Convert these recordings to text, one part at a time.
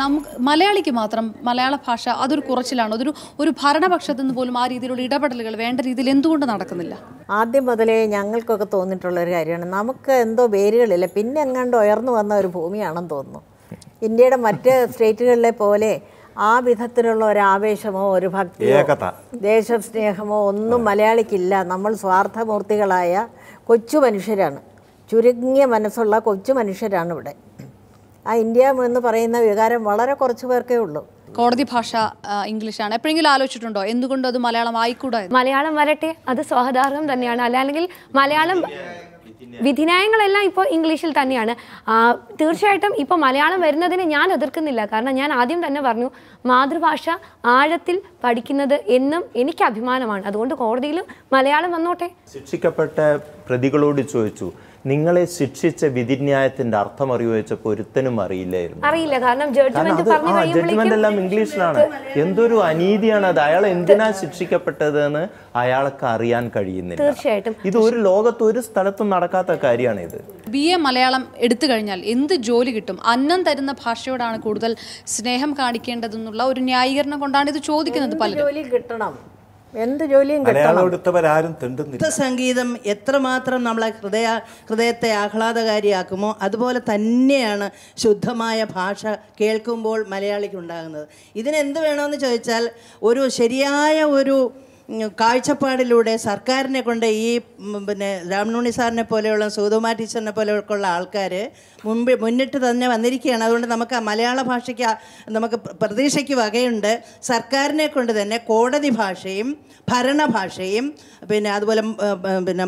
നമുക്ക് മലയാളിക്ക് മാത്രം മലയാള ഭാഷ അതൊരു കുറച്ചിലാണ്. അതൊരു ഒരു ഭരണപക്ഷത്തു നിന്ന് പോലും ആ രീതിയിലുള്ള ഇടപെടലുകൾ വേണ്ട രീതിയിൽ എന്തുകൊണ്ട് നടക്കുന്നില്ല? ആദ്യം മുതലേ ഞങ്ങൾക്കൊക്കെ തോന്നിയിട്ടുള്ള ഒരു കാര്യമാണ്. നമുക്ക് എന്തോ വേരുകളില്ല. പിന്നെ എങ്ങാണ്ട് ഉയർന്നു വന്ന ഒരു ഭൂമിയാണെന്ന് തോന്നുന്നു. ഇന്ത്യയുടെ മറ്റ് സ്റ്റേറ്റുകളിലെ പോലെ ആ വിധത്തിലുള്ള ഒരു ആവേശമോ ഒരു ഭക്തിയോ ഏകത. ദേശസ്നേഹമോ ഒന്നും മലയാളിക്കില്ല. നമ്മൾ സ്വാർത്ഥമൂർത്തികളായ കൊച്ചു മനുഷ്യരാണ്. ചുരുങ്ങിയ മനസ്സുള്ള കൊച്ചു മനുഷ്യരാണ് ഇവിടെ. ആ ഇന്ത്യ എന്ന് പറയുന്ന വികാരം വളരെ കുറച്ച് പേർക്കേ ഉള്ളൂ. കോടതി ഭാഷ ഇംഗ്ലീഷാണ്. എപ്പോഴെങ്കിലും ആലോചിച്ചിട്ടുണ്ടോ? എന്തുകൊണ്ട് അത് മലയാളം ആയിക്കൂടാ മലയാളം വരട്ടെ. അത് സ്വാഗതാർഹം തന്നെയാണ്. അല്ലെങ്കിൽ മലയാളം വിധിന്യായങ്ങളെല്ലാം ഇപ്പോൾ ഇംഗ്ലീഷിൽ തന്നെയാണ്. തീർച്ചയായിട്ടും ഇപ്പോൾ മലയാളം വരുന്നതിനെ ഞാൻ എതിർക്കുന്നില്ല. കാരണം ഞാൻ ആദ്യം തന്നെ പറഞ്ഞു മാതൃഭാഷ ആഴത്തിൽ പഠിക്കുന്നത് എന്നും എനിക്ക് അഭിമാനമാണ്. അതുകൊണ്ട് കോടതിയിലും മലയാളം വന്നോട്ടെ. ശിക്ഷിക്കപ്പെട്ട പ്രതികളോട് ചോദിച്ചു നിങ്ങളെ ശിക്ഷിച്ച വിധിന്യായത്തിന്റെ അർത്ഥം അറിയോ ചോദിച്ചപ്പോൾ ഒരുത്തനും അറിയില്ലായിരുന്നു. അറിയില്ല. കാരണം ജഡ്ജ്മെന്റ് എല്ലാം ഇംഗ്ലീഷിലാണ്. എന്തൊരു അനീതിയാണ് അത്? അയാൾ എന്തിനാ ശിക്ഷിക്കപ്പെട്ടതെന്ന് അയാൾക്ക് അറിയാൻ കഴിയുന്നില്ല. തീർച്ചയായിട്ടും. ഇത് ഒരു ലോകത്ത് ഒരു സ്ഥലത്തും നടക്കാത്ത കാര്യമാണ് ഇത്. ബി എ മലയാളം എടുത്തു കഴിഞ്ഞാൽ എന്ത് ജോലി കിട്ടും? അന്നം തരുന്ന ഭാഷയോടാണ് കൂടുതൽ സ്നേഹം കാണിക്കേണ്ടതെന്നുള്ള ഒരു ന്യായീകരണം കൊണ്ടാണ് ഇത് ചോദിക്കുന്നത് പലരും. ജോലി കിട്ടണം? എന്ത് ജോലിയും മലയാളം തെണ്ടുന്നില്ല. സംഗീതം എത്രമാത്രം നമ്മളെ ഹൃദയ ഹൃദയത്തെ ആഹ്ലാദകാരിയാക്കുമോ അതുപോലെ തന്നെയാണ് ശുദ്ധമായ ഭാഷ കേൾക്കുമ്പോൾ മലയാളിക്ക് ഉണ്ടാകുന്നത് ഇതിനെന്ത് വേണമെന്ന് ചോദിച്ചാൽ ഒരു ശരിയായ ഒരു കാഴ്ചപ്പാടിലൂടെ സർക്കാരിനെ കൊണ്ട് ഈ പിന്നെ രാമനുണ്ണി സാറിനെ പോലെയുള്ള സൂതുമാ ടീച്ചറിനെ പോലെയൊക്കെയുള്ള ആൾക്കാർ മുമ്പ് മുന്നിട്ട് തന്നെ വന്നിരിക്കുകയാണ്. അതുകൊണ്ട് നമുക്ക് ആ മലയാള ഭാഷയ്ക്ക് നമുക്ക് പ്ര- പ്രതീക്ഷയ്ക്ക് വകയുണ്ട്. സർക്കാരിനെ കൊണ്ട് തന്നെ കോടതി ഭാഷയും ഭരണഭാഷയും പിന്നെ അതുപോലെ പിന്നെ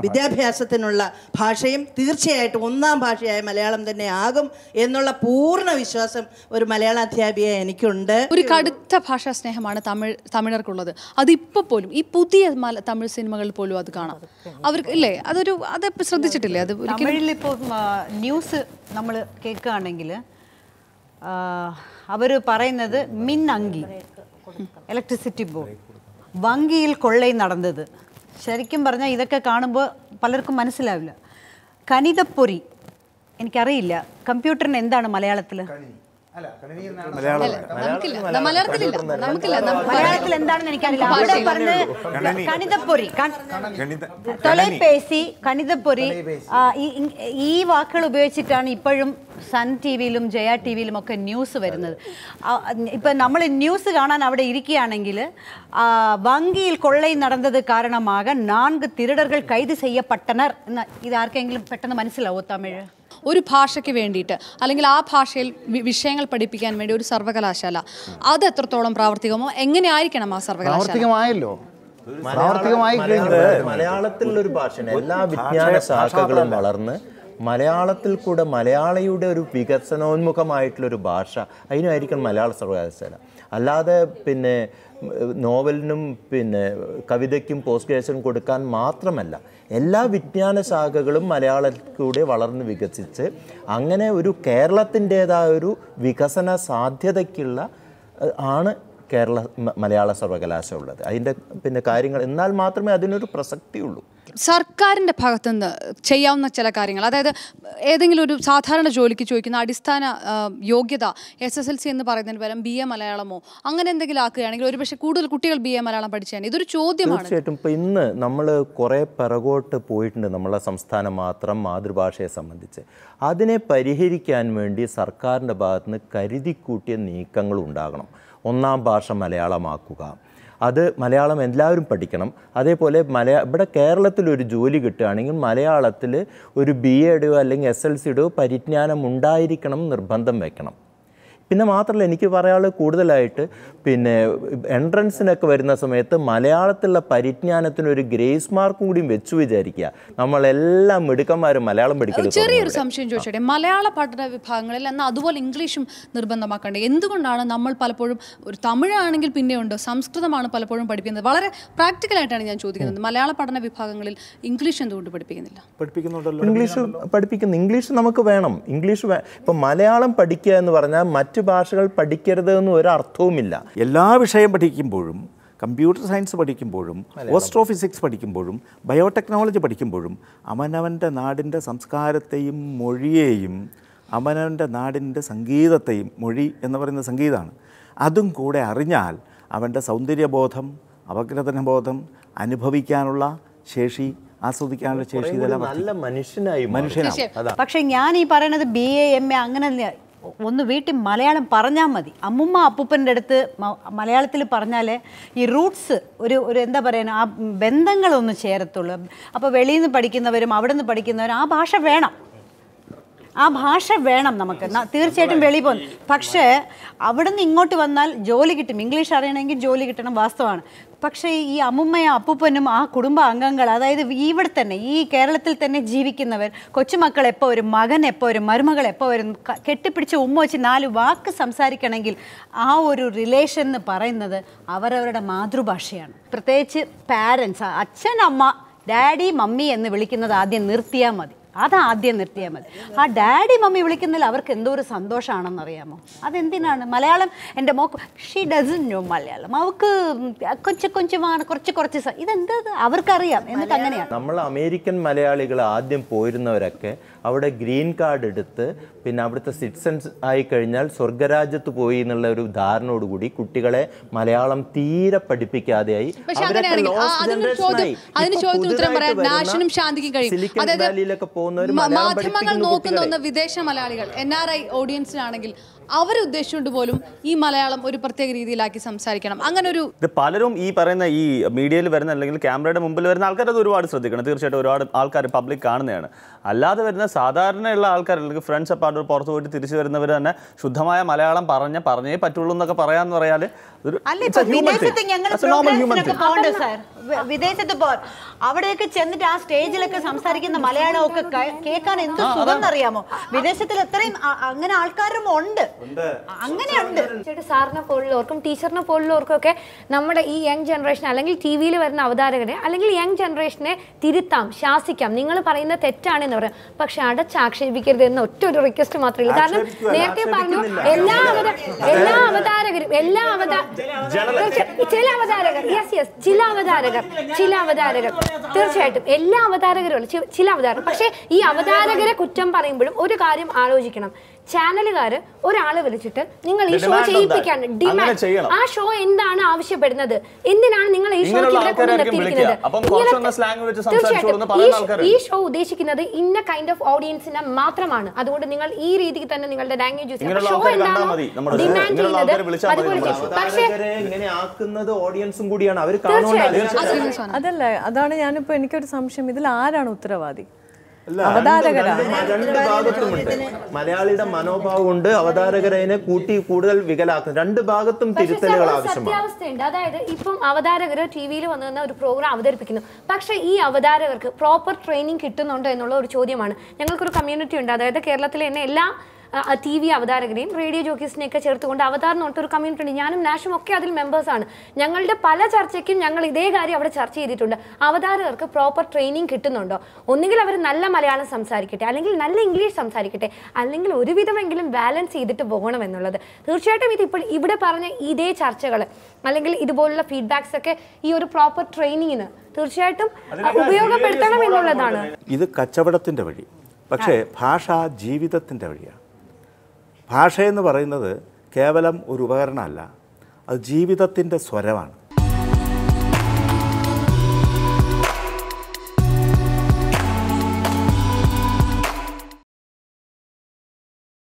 വിദ്യാഭ്യാസത്തിനുള്ള ഭാഷയും തീർച്ചയായിട്ടും ഒന്നാം ഭാഷയായ മലയാളം തന്നെ ആകും എന്നുള്ള പൂർണ വിശ്വാസം ഒരു മലയാള അധ്യാപിക എനിക്കുണ്ട്. ഒരു കടുത്ത ഭാഷാ സ്നേഹമാണ് തമിഴ് തമിഴർക്കുള്ളത്. അതിപ്പോൾ പോലും ഈ പുതിയ മല തമിഴ് സിനിമകളിൽ പോലും അത് കാണാം. അവർക്ക് ഇല്ലേ? അതൊരു അത് ശ്രദ്ധിച്ചിട്ടില്ലേ? അത് ഇപ്പോ തമിഴിലിപ്പോൾ ന്യൂസ് നമ്മൾ കേൾക്കുകയാണെങ്കിൽ അവർ പറയുന്നത് മിൻ അങ്കി ഇലക്ട്രിസിറ്റി ബോർഡ്. വങ്കിയിൽ കൊള്ളൈ നടന്നത്. ശരിക്കും പറഞ്ഞാൽ ഇതൊക്കെ കാണുമ്പോൾ പലർക്കും മനസ്സിലാവില്ല. കനിതപ്പൊരി എനിക്കറിയില്ല. കമ്പ്യൂട്ടറിന് എന്താണ് മലയാളത്തിൽ മലയാളത്തിൽ എന്താണെന്ന് എനിക്കറിയില്ല. അവിടെ കണിതപ്പൊരി. ഈ വാക്കുകൾ ഉപയോഗിച്ചിട്ടാണ് ഇപ്പോഴും സൺ ടി വിയിലും ജയ ടി വിയിലും ഒക്കെ ന്യൂസ് വരുന്നത്. ഇപ്പൊ നമ്മൾ ന്യൂസ് കാണാൻ അവിടെ ഇരിക്കുകയാണെങ്കിൽ വങ്കിയിൽ കൊള്ളൈ നടന്നത് കാരണമാക നാൻക് തിരുടർകൾ കൈത് ചെയ്യപ്പെട്ടனர் എന്ന് ഇതാർക്കെങ്കിലും പെട്ടെന്ന് മനസ്സിലാവോ തമിഴ്? ഒരു ഭാഷയ്ക്ക് വേണ്ടിയിട്ട് അല്ലെങ്കിൽ ആ ഭാഷയിൽ വിഷയങ്ങൾ പഠിപ്പിക്കാൻ വേണ്ടി ഒരു സർവകലാശാല. അത് എത്രത്തോളം പ്രാവർത്തികമോ എങ്ങനെയായിരിക്കണം ആ സർവകലാശാല? പ്രാവർത്തികമായല്ലോ. പ്രാവർത്തികമായി കഴിഞ്ഞു മലയാളത്തിലുള്ള ഒരു ഭാഷയാണ്. എല്ലാ വിജ്ഞാന ശാഖകളും വളർന്ന് മലയാളത്തിൽ കൂടെ മലയാളിയുടെ ഒരു വികസനോന്മുഖമായിട്ടുള്ള ഒരു ഭാഷ. അതിനായിരിക്കണം മലയാള സർവകലാശാല. അല്ലാതെ പിന്നെ നോവലിനും പിന്നെ കവിതയ്ക്കും പോസ്റ്റ് ഗ്രാജുവേഷൻ കൊടുക്കാൻ മാത്രമല്ല എല്ലാ വിജ്ഞാന ശാഖകളും മലയാളത്തിലൂടെ വളർന്ന് വികസിച്ച് അങ്ങനെ ഒരു കേരളത്തിന്റേതായ ഒരു വികസന സാധ്യതയ്ക്കുള്ള ആണ് കേരള മലയാള സർവകലാശാല ഉള്ളത്. അതിന്റെ പിന്നെ കാര്യങ്ങൾ എന്നാൽ മാത്രമേ അതിനൊരു പ്രസക്തിയുള്ളൂ. സർക്കാരിന്റെ ഭാഗത്തുനിന്ന് ചെയ്യാവുന്ന ചില കാര്യങ്ങൾ. അതായത് ഏതെങ്കിലും ഒരു സാധാരണ ജോലിക്ക് ചോദിക്കുന്ന അടിസ്ഥാന യോഗ്യത എസ് എസ് എൽ സി എന്ന് പറയുന്നതിന് പകരം ബി എ മലയാളമോ അങ്ങനെ എന്തെങ്കിലും ആക്കുകയാണെങ്കിൽ ഒരുപക്ഷെ കൂടുതൽ കുട്ടികൾ ബി എ മലയാളം പഠിച്ചാൽ ഇതൊരു ചോദ്യമാണ്. തീർച്ചയായിട്ടും. ഇപ്പോൾ ഇന്ന് നമ്മൾ കുറേ പിറകോട്ട് പോയിട്ടുണ്ട് നമ്മളെ സംസ്ഥാനം മാത്രം മാതൃഭാഷയെ സംബന്ധിച്ച്. അതിനെ പരിഹരിക്കാൻ വേണ്ടി സർക്കാരിന്റെ ഭാഗത്തുനിന്ന് കരുതിക്കൂട്ടിയ നീക്കങ്ങൾ ഉണ്ടാകണം. ഒന്നാം ഭാഷ മലയാളമാക്കുക. അത് മലയാളം എല്ലാവരും പഠിക്കണം. അതേപോലെ മലയാ ഇവിടെ കേരളത്തിൽ ഒരു ജോലി കിട്ടുകയാണെങ്കിൽ മലയാളത്തിൽ ഒരു ബി എയുടെയോ അല്ലെങ്കിൽ എസ് എൽ സിയുടെയോ പരിജ്ഞാനം ഉണ്ടായിരിക്കണം നിർബന്ധം വെക്കണം. പിന്നെ മാത്രമല്ല എനിക്ക് പറയാനുള്ളത് കൂടുതലായിട്ട് പിന്നെ എൻട്രൻസിനൊക്കെ വരുന്ന സമയത്ത് മലയാളത്തിലുള്ള പരിജ്ഞാനത്തിന് ഒരു ഗ്രേസ് മാർക്കും കൂടി വെച്ചു വിചാരിക്കുക. നമ്മളെല്ലാം മിടുക്കന്മാരും മലയാളം പഠിക്കുന്നത് ചെറിയൊരു സംശയം ചോദിച്ചോട്ടെ? മലയാള പഠന വിഭാഗങ്ങളിൽ എന്നാൽ അതുപോലെ ഇംഗ്ലീഷും നിർബന്ധമാക്കേണ്ടത്. എന്തുകൊണ്ടാണ് നമ്മൾ പലപ്പോഴും ഒരു തമിഴാണെങ്കിൽ പിന്നെയുണ്ട് സംസ്കൃതമാണ് പലപ്പോഴും പഠിപ്പിക്കുന്നത്. വളരെ പ്രാക്ടിക്കലായിട്ടാണ് ഞാൻ ചോദിക്കുന്നത്. മലയാള പഠന വിഭാഗങ്ങളിൽ ഇംഗ്ലീഷ് എന്തുകൊണ്ട് പഠിപ്പിക്കുന്നില്ല? പഠിപ്പിക്കുന്നുണ്ടല്ലോ. ഇംഗ്ലീഷ് പഠിപ്പിക്കുന്നു. ഇംഗ്ലീഷ് നമുക്ക് വേണം. ഇംഗ്ലീഷ് ഇപ്പം മലയാളം പഠിക്കുക എന്ന് പറഞ്ഞാൽ മറ്റു ഭാഷകൾ പഠിക്കരുത് എന്ന് ഒരു അർത്ഥവുമില്ല. എല്ലാ വിഷയം പഠിക്കുമ്പോഴും കമ്പ്യൂട്ടർ സയൻസ് പഠിക്കുമ്പോഴും ഓസ്ട്രോഫിസിക്സ് പഠിക്കുമ്പോഴും ബയോടെക്നോളജി പഠിക്കുമ്പോഴും അവനവന്റെ നാടിന്റെ സംസ്കാരത്തെയും മൊഴിയെയും അവനവന്റെ നാടിന്റെ സംഗീതത്തെയും മൊഴി എന്ന് പറയുന്ന സംഗീതമാണ്. അതും കൂടെ അറിഞ്ഞാൽ അവന്റെ സൗന്ദര്യബോധം അപഗ്രഥനബോധം അനുഭവിക്കാനുള്ള ശേഷി ആസ്വദിക്കാനുള്ള ശേഷി നല്ല മനുഷ്യനായി. മനുഷ്യനാണ് പക്ഷെ ഞാൻ ഈ പറയുന്നത് ബി എ എം എ അങ്ങനെ ഒന്ന് വീട്ടിൽ മലയാളം പറഞ്ഞാൽ മതി. അമ്മുമ്മ അപ്പൂപ്പന്റെ അടുത്ത് മലയാളത്തിൽ പറഞ്ഞാൽ ഈ റൂട്ട്സ് ഒരു ഒരു എന്താ പറയുക ആ ബന്ധങ്ങളൊന്നും ചേരത്തുള്ളൂ. അപ്പോൾ വെളിയിൽ നിന്ന് പഠിക്കുന്നവരും അവിടെ നിന്ന് പഠിക്കുന്നവരും ആ ഭാഷ വേണം. ആ ഭാഷ വേണം നമുക്ക്. തീർച്ചയായിട്ടും വെളി പോകും പക്ഷേ അവിടെ നിന്ന് ഇങ്ങോട്ട് വന്നാൽ ജോലി കിട്ടും. ഇംഗ്ലീഷ് അറിയണമെങ്കിൽ ജോലി കിട്ടണം വാസ്തവമാണ്. പക്ഷേ ഈ അമ്മുമ്മയും അപ്പൂപ്പനും ആ കുടുംബ അംഗങ്ങൾ അതായത് ഇവിടെ തന്നെ ഈ കേരളത്തിൽ തന്നെ ജീവിക്കുന്നവർ കൊച്ചുമക്കൾ എപ്പോൾ വരും മകൻ എപ്പോൾ വരും മരുമകൾ എപ്പോൾ വരും കെട്ടിപ്പിടിച്ച് ഉമ്മ വെച്ച് നാല് വാക്ക് സംസാരിക്കണമെങ്കിൽ ആ ഒരു റിലേഷൻ എന്ന് പറയുന്നത് അവരവരുടെ മാതൃഭാഷയാണ്. പ്രത്യേകിച്ച് പാരൻസ് അച്ഛൻ അമ്മ ഡാഡി മമ്മി എന്ന് വിളിക്കുന്നത് ആദ്യം നിർത്തിയാൽ മതി. അത് ആദ്യം നിർത്തിയാൽ മതി. ആ ഡാഡി മമ്മി വിളിക്കുന്നതിൽ അവർക്ക് എന്തോ ഒരു സന്തോഷമാണെന്ന് അറിയാമോ അതെന്തിനാണ്? മലയാളം എന്റെ മോക്ക് ഷീ ഡസൻ നോ മലയാളം. അവൾക്ക് കൊച്ചു കൊഞ്ചുമാണ് കുറച്ച് കുറച്ച് ഇതെന്താ അവർക്കറിയാം എന്നിട്ട് അങ്ങനെയാണ് നമ്മൾ അമേരിക്കൻ മലയാളികൾ ആദ്യം പോയിരുന്നവരൊക്കെ അവിടെ ഗ്രീൻ കാർഡ് എടുത്ത് പിന്നെ അവിടുത്തെ സിറ്റിസൺസ് ആയി കഴിഞ്ഞാൽ സ്വർഗരാജ്യത്ത് പോയി എന്നുള്ള ഒരു ധാരണയോടുകൂടി കുട്ടികളെ മലയാളം തീരെ പഠിപ്പിക്കാതെയായി. ചോദ്യം അതിന് ചോദ്യത്തിന് ഉത്തരം പറയാൻ നാഷനും ശാന്തിക്കും കഴിയും. സിലിക്കൻ അതായത് വാലിയിലൊക്കെ പോകുന്നവർ മലയാളം മാധ്യമങ്ങൾ നോക്കുന്ന ഒന്ന് വിദേശ മലയാളികൾ എൻ ആർ ഐ ഓഡിയൻസിനാണെങ്കിൽ അവരെ ഉദ്ദേശിച്ചുകൊണ്ട് പോലും ഈ മലയാളം ഒരു പ്രത്യേക രീതിയിലാക്കി സംസാരിക്കണം. അങ്ങനെ ഒരു ഇത് പലരും ഈ പറയുന്ന ഈ മീഡിയയിൽ വരുന്ന അല്ലെങ്കിൽ ക്യാമറയുടെ മുമ്പിൽ വരുന്ന ആൾക്കാർ അത് ഒരുപാട് ശ്രദ്ധിക്കണം. തീർച്ചയായിട്ടും ഒരുപാട് ആൾക്കാർ പബ്ലിക് കാണുന്നതാണ്. അല്ലാതെ വരുന്ന സാധാരണയുള്ള ആൾക്കാർ അല്ലെങ്കിൽ ഫ്രണ്ട്സ് അപ്പാർട്ട് പുറത്തു പോയിട്ട് തിരിച്ചു വരുന്നവർ തന്നെ ശുദ്ധമായ മലയാളം പറഞ്ഞ പറഞ്ഞേ പറ്റുള്ളൂ എന്നൊക്കെ പറയാന്ന് പറയാൽ വിദേശത്ത് അവിടെയൊക്കെ ചെന്നിട്ട് ആ സ്റ്റേജിലൊക്കെ സംസാരിക്കുന്ന മലയാളമൊക്കെ കേൾക്കാൻ എന്ത് സുഖം എന്നറിയാമോ? വിദേശത്തിൽ എത്രയും അങ്ങനെ ആൾക്കാരും ഉണ്ട്. അങ്ങനെയുണ്ട്. ചേട്ടാ സാറിനെ പോലുള്ളവർക്കും ടീച്ചറിനെ പോലുള്ളവർക്കും ഒക്കെ നമ്മുടെ ഈ യങ് ജനറേഷൻ അല്ലെങ്കിൽ ടി വിയിൽ വരുന്ന അവതാരകരെ അല്ലെങ്കിൽ യങ് ജനറേഷനെ തിരുത്താം ശാസിക്കാം. നിങ്ങൾ പറയുന്ന തെറ്റാണെന്ന് പറയാം. പക്ഷെ അടച്ചാക്ഷേപിക്കരുത് എന്ന ഒറ്റ ഒരു റിക്വസ്റ്റ് മാത്രമേ ഉള്ളൂ. കാരണം നേരത്തെ പറഞ്ഞു എല്ലാ എല്ലാ അവതാരകരും എല്ലാ ചില അവതാരകർ യെസ് യെസ് ചില അവതാരകർ ചില അവതാരകർ. തീർച്ചയായിട്ടും എല്ലാ അവതാരകരും ചില അവതാരകർ. പക്ഷേ ഈ അവതാരകരെ കുറ്റം പറയുമ്പോഴും ഒരു കാര്യം ആലോചിക്കണം. ചാനലുകാർ ഒരാളെ വിളിച്ചിട്ട് നിങ്ങൾ ഈ ഷോ ചെയ്യിപ്പിക്കാൻ ഡിമാൻഡ് ആ ഷോ എന്താണ് ആവശ്യപ്പെടുന്നത്? എന്തിനാണ് നിങ്ങൾ ഈ ഷോ തീർച്ചയായിട്ടും. ഈ- ഷോ ഉദ്ദേശിക്കുന്നത് ഇന്ന കൈൻഡ് ഓഫ് ഓഡിയൻസിനെ മാത്രമാണ്. അതുകൊണ്ട് നിങ്ങൾ ഈ രീതിക്ക് തന്നെ നിങ്ങളുടെ ലാംഗ്വേജ് ഷോ എന്താണോ ഡിമാൻഡ് ചെയ്യുന്നത്? അതുപോലെ പക്ഷേ ഓഡിയൻസും കൂടിയാണ്. അവർ അതല്ല. അതാണ് ഞാനിപ്പോ എനിക്കൊരു സംശയം. ഇതിൽ ആരാണ് ഉത്തരവാദി? രണ്ട് രണ്ട് ഭാഗത്തുമുണ്ട്. മലയാളിയുടെ മനോഭാവം കൊണ്ട് അവതാരകരെ കൂട്ടി കൂടുതൽ വികലാക്കും രണ്ട് ഭാഗത്തും തിരുത്തലുകൾ ആവശ്യമാണ്. അതായത് ഇപ്പം അവതാരകർ ടി വിയിൽ വന്നിരുന്ന ഒരു പ്രോഗ്രാം അവതരിപ്പിക്കുന്നു. പക്ഷെ ഈ അവതാരകർക്ക് പ്രോപ്പർ ട്രെയിനിങ് കിട്ടുന്നുണ്ടോ എന്നുള്ള ഒരു ചോദ്യമാണ്. ഞങ്ങൾക്കൊരു കമ്മ്യൂണിറ്റി ഉണ്ട്. അതായത് കേരളത്തിലെ തന്നെ എല്ലാ ടി വി അവതാരകരെയും റേഡിയോ ജോക്കീസിനെയൊക്കെ ചേർത്തുകൊണ്ട് അവതാർ എന്ന് പറഞ്ഞിട്ട് ഒരു കമ്മ്യൂണിറ്റി ഉണ്ട്. ഞാനും നാഷും ഒക്കെ അതിൽ മെമ്പേഴ്സാണ് ഞങ്ങളുടെ പല ചർച്ചയ്ക്കും ഞങ്ങൾ ഇതേ കാര്യം അവിടെ ചർച്ച ചെയ്തിട്ടുണ്ട്. അവതാരകർക്ക് പ്രോപ്പർ ട്രെയിനിങ് കിട്ടുന്നുണ്ടോ? ഒന്നുകിൽ അവർ നല്ല മലയാളം സംസാരിക്കട്ടെ അല്ലെങ്കിൽ നല്ല ഇംഗ്ലീഷ് സംസാരിക്കട്ടെ അല്ലെങ്കിൽ ഒരുവിധമെങ്കിലും ബാലൻസ് ചെയ്തിട്ട് പോകണം എന്നുള്ളത്. തീർച്ചയായിട്ടും ഇത് ഇപ്പോൾ ഇവിടെ പറഞ്ഞ ഇതേ ചർച്ചകൾ അല്ലെങ്കിൽ ഇതുപോലുള്ള ഫീഡ്ബാക്സ് ഒക്കെ ഈ ഒരു പ്രോപ്പർ ട്രെയിനിങ്ങിന് തീർച്ചയായിട്ടും ഉപയോഗപ്പെടുത്തണം എന്നുള്ളതാണ്. ഇത് കച്ചവടത്തിന്റെ വഴി പക്ഷേ ഭാഷ ജീവിതത്തിന്റെ വഴിയാണ്. ഭാഷ എന്ന് പറയുന്നത് കേവലം ഒരു ഉപകരണമല്ല അത് ജീവിതത്തിന്റെ സ്വരമാണ്.